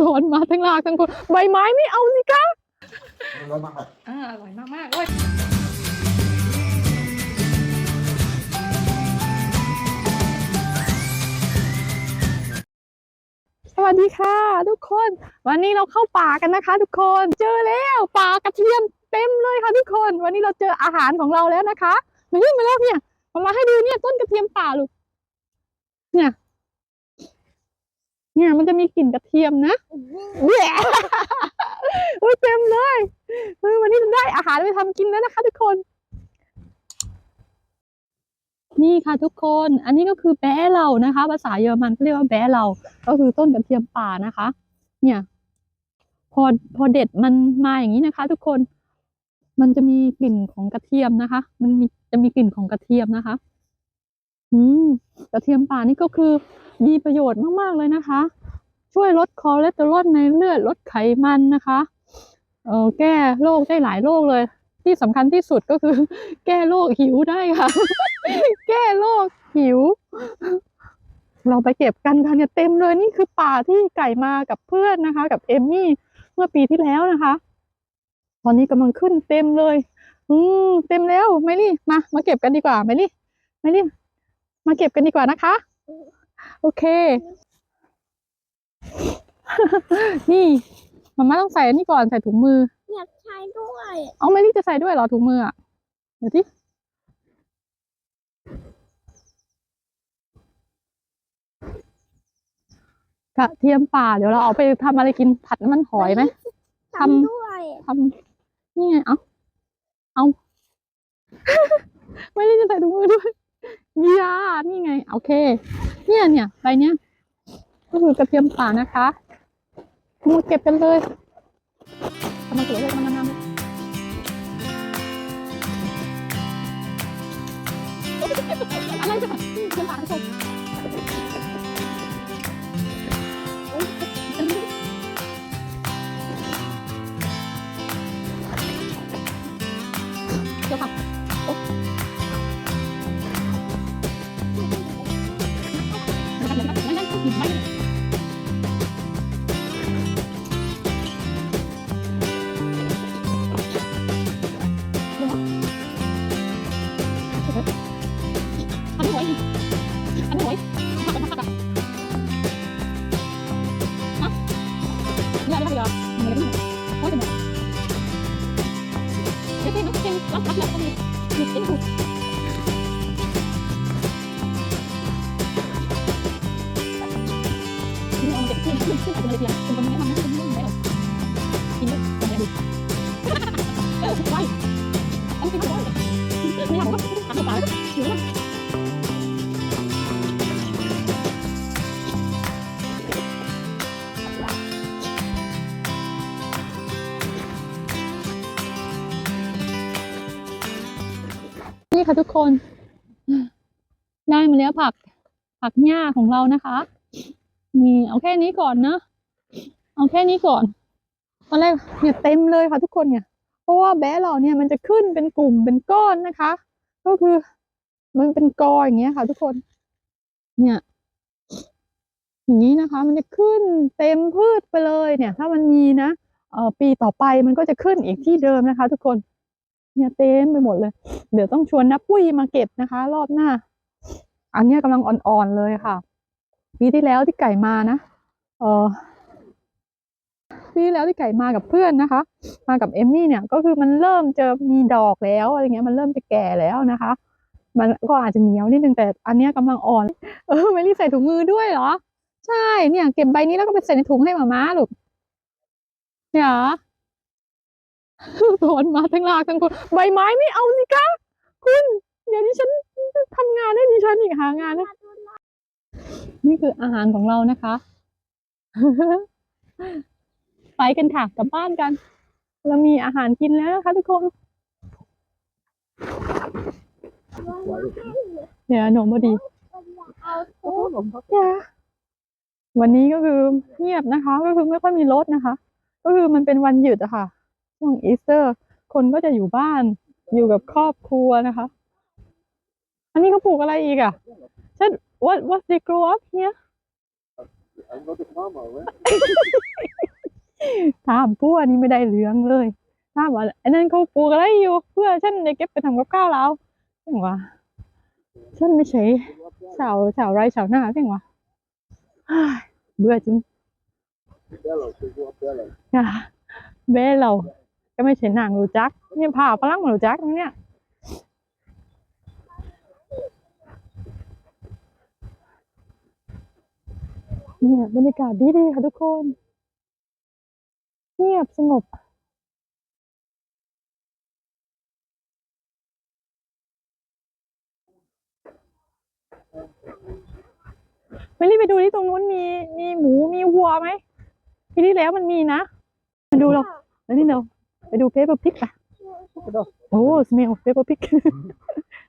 ถอนมาทั้งรากทั้งคนใบไม้ไม่เอาสิคะร้อนมากครับอ่าอร่อยมากมากๆเลยสวัสดีค่ะ ทุกคน วันนี้เราเข้าป่ากันนะคะ ทุกคนเจอแล้วป่ากระเทียมเต็มเลยค่ะทุกคน วันนี้เราเจออาหารของเราแล้วนะคะมานี่มาแล้วเนี่ยมามาให้ดูเนี่ยต้นกระเทียมป่าลูกเนี่ย เนี่ยมันจะมีกลิ่นกระเทียมนะแหละโอ้ยเต็มเลยเออวันนี้ได้อาหารไปทำกินแล้วนะคะ ทุกคน นี่ค่ะทุกคน อันนี้ก็คือแบะเหล่านะคะ ภาษาเยอรมันเขาเรียกว่าแบะเหล่าก็คือต้นกระเทียมป่านะคะ เนี่ย พอพอเด็ดมันมาอย่างนี้นะคะ ทุกคน มันจะมีกลิ่นของกระเทียมนะคะ มันมีจะมีกลิ่นของกระเทียมนะคะ อืมกระเทียมป่านี่ก็คือมีประโยชน์มาก ๆ เลยนะคะ ช่วยลดคอเลสเตอรอลในเลือดลดไขมันนะคะเออแก้โรคได้หลายโรคเลย ที่สำคัญที่สุดก็คือ แก้โรคหิวได้ค่ะ แก้โรคหิว เราไปเก็บกันค่ะเนี่ยเต็มเลยนี่คือป่าที่ไก่มากับเพื่อนนะคะ กับเอมมี่เมื่อปีที่แล้วนะคะ ตอนนี้กำลังขึ้นเต็มเลย อืมเต็มแล้วไมลี่มา มาเก็บกันดีกว่าไมลี่ไมลี่ มาเก็บกันดีกว่านะคะ โอเค นี่มาม่าต้องใส่อันนี้ก่อนใส่ถุงมือ อยากใช้ด้วยเอาไมลี่จะใส่ด้วยเหรอถุงมืออะเดี๋ยวที่กระเทียมป่าเดี๋ยวเราเอาไปทำอะไรกินผัดน้ำมันหอยไหมทำทำด้วยทำนี่ไงเอาเอา ไม่ได้จะใส่ถุงมือด้วย ยานี่ไง โอเค เนี่ยเนี่ยใบเนี้ยก็คือกระเทียมป่านะคะมาเก็บกันเลยทำมาเก็บเลยมานนำอะไรจะแบบกระเทียมป่าทุกคน นี่ค่ะทุกคน ได้มาแล้วผัก ผักหญ้าของเรานะคะนี่เอาแค่นี้ก่อนเนะเอาแค่นี้ก่อนตอนแรกเนี่ยเต็มเลยค่ะทุกคนเนี่ย เพราะว่าแบ๊เราเนี่ยมันจะขึ้นเป็นกลุ่มเป็นก้อนนะคะ ก็คือ มันเป็นกออย่างเงี้ยค่ะ ทุกคน เนี่ยอย่างนี้นะคะ มันจะขึ้นเต็มพืชไปเลยเนี่ย ถ้ามันมีนะเอ่อปีต่อไปมันก็จะขึ้นอีกที่เดิมนะคะ ทุกคน เนี่ยเต็มไปหมดเลย เดี๋ยวต้องชวนนับปุ้ยมาเก็บนะคะ รอบหน้า อันนี้กำลังอ่อนๆเลยค่ะ ปีที่แล้วที่ไก่มานะเออปีที่แล้วที่ไก่มากับเพื่อนนะคะ มากับเอมมี่เนี่ยก็คือมันเริ่มจะมีดอกแล้วอะไรเงี้ยมันเริ่มจะแก่แล้วนะคะ มันก็อาจจะเหนียวนิดนึงแต่อันนี้ยกำลังอ่อน เออไม่รีใส่ถุงมือด้วยเหรอ ใช่เนี่ย เก็บใบนี้แล้วก็ไปใส่ในถุงให้หมาม้าลูกเนี่ยเหรอถอนมาทั้งรากทั้งคนใบไม้ไม่เอาสิคะ คุณเดี๋ยวนี้ฉันทำงานให้ดิฉันอีกหางานนะนี่คืออาหารของเรานะคะ ไปกันค่ะกลับบ้านกัน เรามีอาหารกินแล้วนะคะทุกคนเดี๋ยวหนมพอดีวันนี้ก็คือเงียบนะคะ ก็คือไม่ค่อยมีรถนะคะ ก็คือมันเป็นวันหยุดอะค่ะช่วงอีสเตอร์ คนก็จะอยู่บ้าน อยู่กับครอบครัวนะคะ อันนี้เขาปลูกอะไรอีกอะฉัน what what they grow up here I'm not a farmer, right? ถามพวกนี้ไม่ได้เรื่องเลยถามว่าอันนั้นเขาปลูกอะไรอยู่ เพื่อฉันจะเก็บไปทำกับข้าวแล้วเพียงว่าฉันไม่ใช่ชาวชาวไร่ชาวนาเพียงว่าเฮ้ยเบื่อจริง Bello, so go up Bello. อะเบ้เรา ก็ไม่ใช่นางรู้จักเนี่ยผ่าพลังมารู้จักเนี่ยเนี่ยบรรยากาศดีดีๆค่ะทุกคน เงียบสงบไม่รีบไปดูที่ตรงนู้นมีมีหมูมีวัวไหมทีที่แล้วมันมีนะ มาดูเราแล้วนี่เรา ไปดูเปเปอร์พิกอะโอ้สเมลเปเปอร์พิก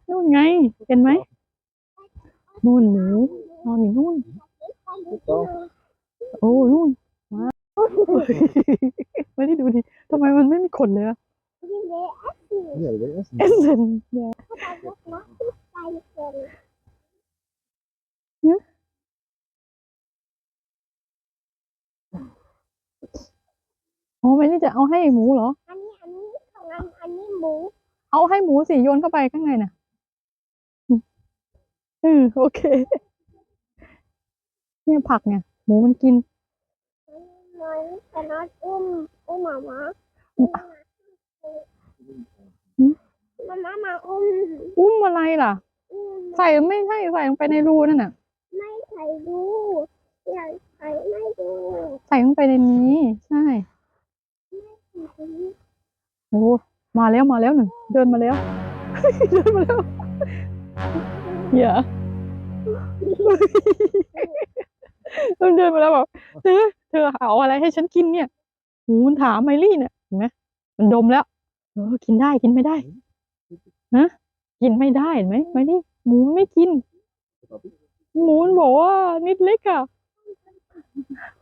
นู่นไง เห็นไหมนู่นหมูนอนอยู่นู่น โอ้นู่นว้าวไม่ได้ดูดิทำไมมันไม่มีขนเลยอะ Yeah, that is เอสเซนเนี่ยอ๋อไม่ได้จะเอาให้หมูเหรออันนี้อันนี้ข องอันอันนี้หมู เอาให้หมูสิโยนเข้าไปข้างในน่ะอืมอืมโอเค เนี่ยผักเนี่ย หมูมันกินน้อยแต่น้อยอุ้มอุ้มหมามาอืมมามามาอุ้มอุ้มอะไรล่ะอุ้มใส่ไม่ใช่ใส่ลงไปในรูนั่นน่ะ ไม่ใส่ดูอยากใส่ไม่ดูใส่ลงไปในนี้ ใช่ โอ้มาแล้วมาแล้วหนึ่งเดินมาแล้ว เดินมาแล้วอย่ามันเดินมาแล้วบอกเธอเธอเอาอะไรให้ฉันกินเนี่ยหมูมันถามไมลี่เนี่ยเห็นไหมมันดมแล้วเออกินได้กินไม่ได้นะกินไม่ได้เห็นไหมไมลี่หมูไม่กิน หมูมันบอกว่านิดเล็กอะ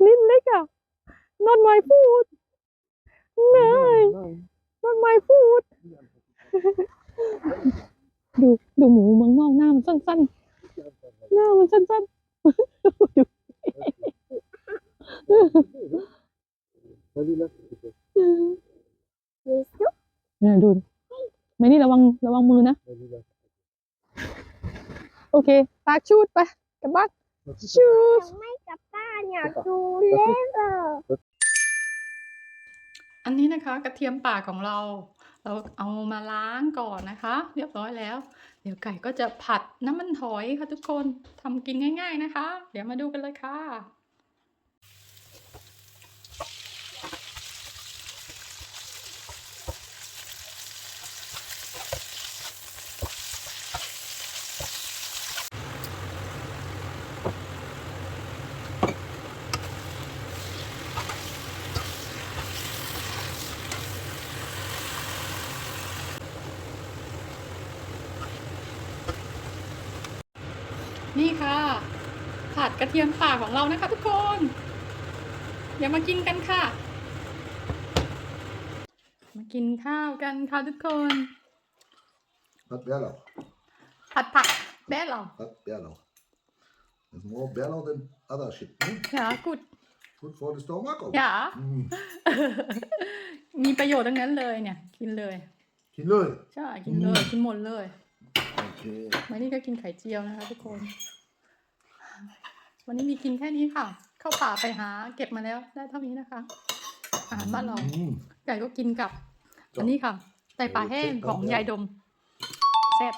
นิดเล็กอะ not my food นาย not my food ดูดูหมูเมืองนอกหน้ามันสั้นๆ หน้ามันสั้นๆดู Maybe left. มีซุปเนี่ยดูดิไม่นี่ระวังระวังมือนะ Maybe left. โอเคปากชูดไปกลับบ้านชูดยังไม่กลับบ้านอยากดูเล่นเออ อันนี้นะคะกระเทียมป่าของเรา เราเอามาล้างก่อนนะคะ เรียบร้อยแล้ว เดี๋ยวไก่ก็จะผัดน้ำมันหอยค่ะทุกคนทำกินง่าย ๆนะคะ เดี๋ยวมาดูกันเลยค่ะ นี่ค่ะ ผัดกระเทียมป่าของเรานะคะทุกคนเดี๋ยวมากินกันค่ะ มากินข้าวกันค่ะทุกคน Not Bello. ผัดผักแบ้เรา Not Bello. There's more Bello than other shit. Hmm? อย่ากุด Good for the stomach. ook. อย่า Mm. มีประโยชน์ทั้งนั้นเลยเนี่ย กินเลย Geen leu. ใช่กินเลย กินหมดเลย Okay. วันนี้ก็กินไข่เจียวนะคะทุกคน วันนี้มีกินแค่นี้ค่ะ เข้าป่าไปหา เก็บมาแล้วได้เท่านี้นะคะ อาหารบ้านเรา Mm. ไก่ก็กินกับอันนี้ค่ะไตปลาแห้งของยายดมแซ่บ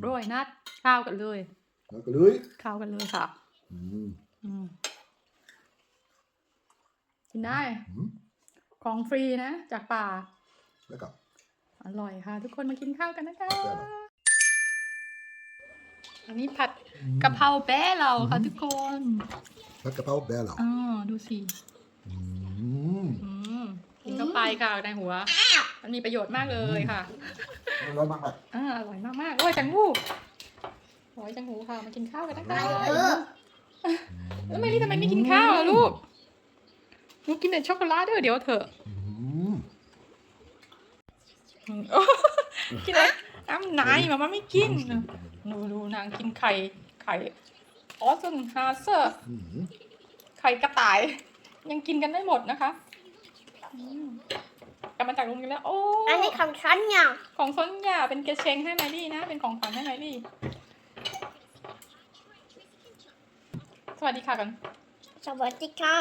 โรยนัดข้าวกันเลย Lekker leu. ข้าวกันเลยค่ะ Mm. อืมกินได้ Mm. ของฟรีนะ จากป่า Lekker. อร่อยค่ะ ทุกคนมากินข้าวกันนะคะ Bello. อันนี้ผัดกะเพราแป้เราค่ะทุกคน Lekker pauw Bello. อ๋อดูสิ Mm. อืมกินเข้าไปค่ะในหัว มันมีประโยชน์มากเลยค่ะ Leuk maar. อ่าอร่อยมากๆโอ้ยจังหูโอ้ยจังหูค่ะมากินข้าวกันนะคะแล้วไม่รีทำไมไม่กินข้าวล่ะลูกลูกกินแต่ช็อกโกแลตเด้อเดี๋ยวเถอะ Mm. อืมโอ้กินอะไร น้ำไหนมาม่าไม่กินดูดูนางกินไข่ไข่ออสเซนฮาเซอร์ Mm. ไข่ข่กระต่าย ยังกินกันไม่หมดนะคะอืมกลับมาจากโรงเรียนแล้วโอ้อันนี้ของฉันเนี่ยของซนยาเป็นเกระเชงให้ไมลี่นะ เป็นของขวัญให้ไมลี่ สวัสดีค่ะกัน สวัสดีค่ะ